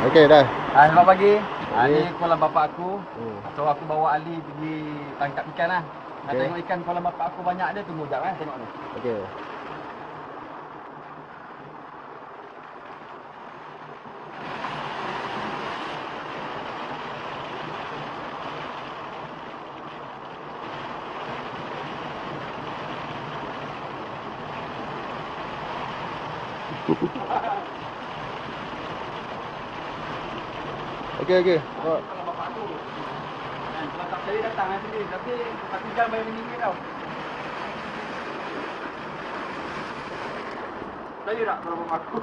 Okey dah. Ah, selamat pagi. Ah, ni kolam bapak aku. Hmm. So aku bawa Ali pergi tangkap ikan lah. Nak Okey. tengok ikan kolam bapak aku banyak dia tunggu jap eh tengok ni. Okey. Okey okey. Kolam bapak aku. Kan kalau tak cari datang lah sini tapi aku ikan bayar RM5 tau. Saya tak kolam bapak aku.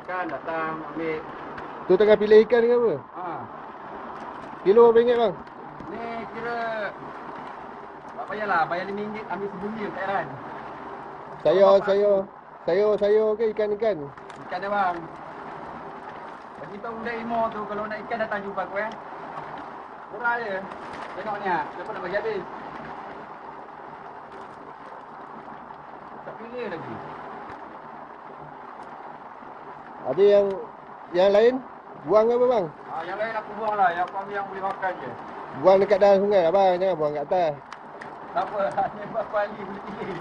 Ikan datang ambil. Tu tengah pilih ikan ke apa? Ha. Kilo berapa ringgit bang? Ni kira tak payahlah bayar RM5 ambil sebunyi tak heran. Sayur, sayur. Sayur, sayur ke ikan-ikan? Ikan dia bang. Bagi tahu budak Imo tu kalau nak ikan datang jumpa aku eh. Murah je. Tengok ni ah, siapa nak bagi habis. Tak pilih lagi. Ada yang yang lain? Buang ke apa bang? Ah, yang lain aku buang lah. Yang aku ambil yang boleh makan je. Buang dekat dalam sungai lah bang. Jangan buang kat atas. Tak apa, hanya Bapak Ali boleh pilih.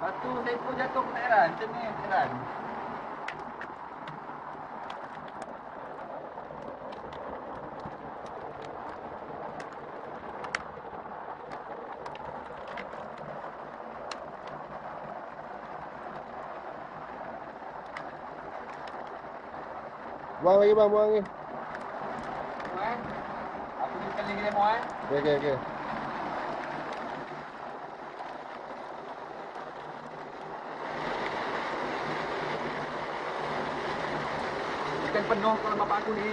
Satu seekor jatuh pun tak heran. Macam ni tak heran. Buang lagi bang, buang lagi. Ni kali lagi demo eh. Okey, okey, okey. Ikan penuh kalau bapak aku ni.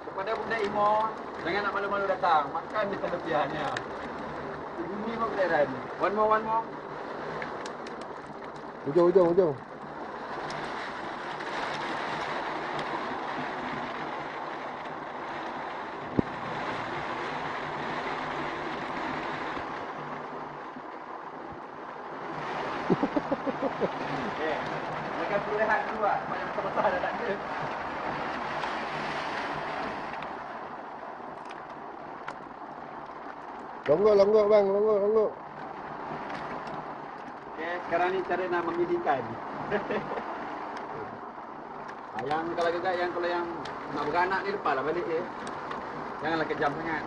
Kepada budak Imo, jangan nak malu-malu datang. Makan di kelebihannya. Ini pun kedaran. One more, one more. Ujung, ujung, ujung. Eh. Longgok, longgok bang, longgok, longgok. Okay, sekarang ni cara nak memilih ikan. Ah, yang kalau juga yang kalau yang nak beranak ni lepas lah balik je. Janganlah kejam sangat.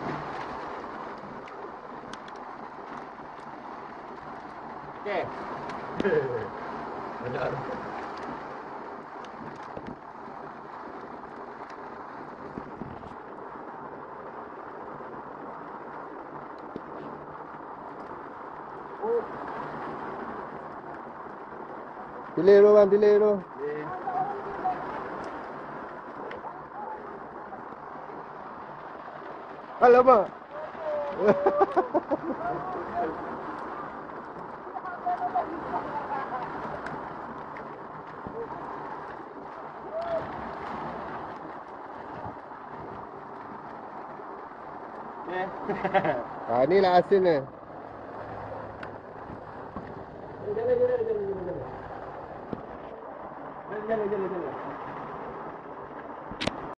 Okay. Benar. Oh, Pilih dulu bang, pilih dulu. okay. Alamak. Ha, ni lah asin ni. Jalan, jalan, jalan, jalan. Jalan, jalan, jalan, jalan.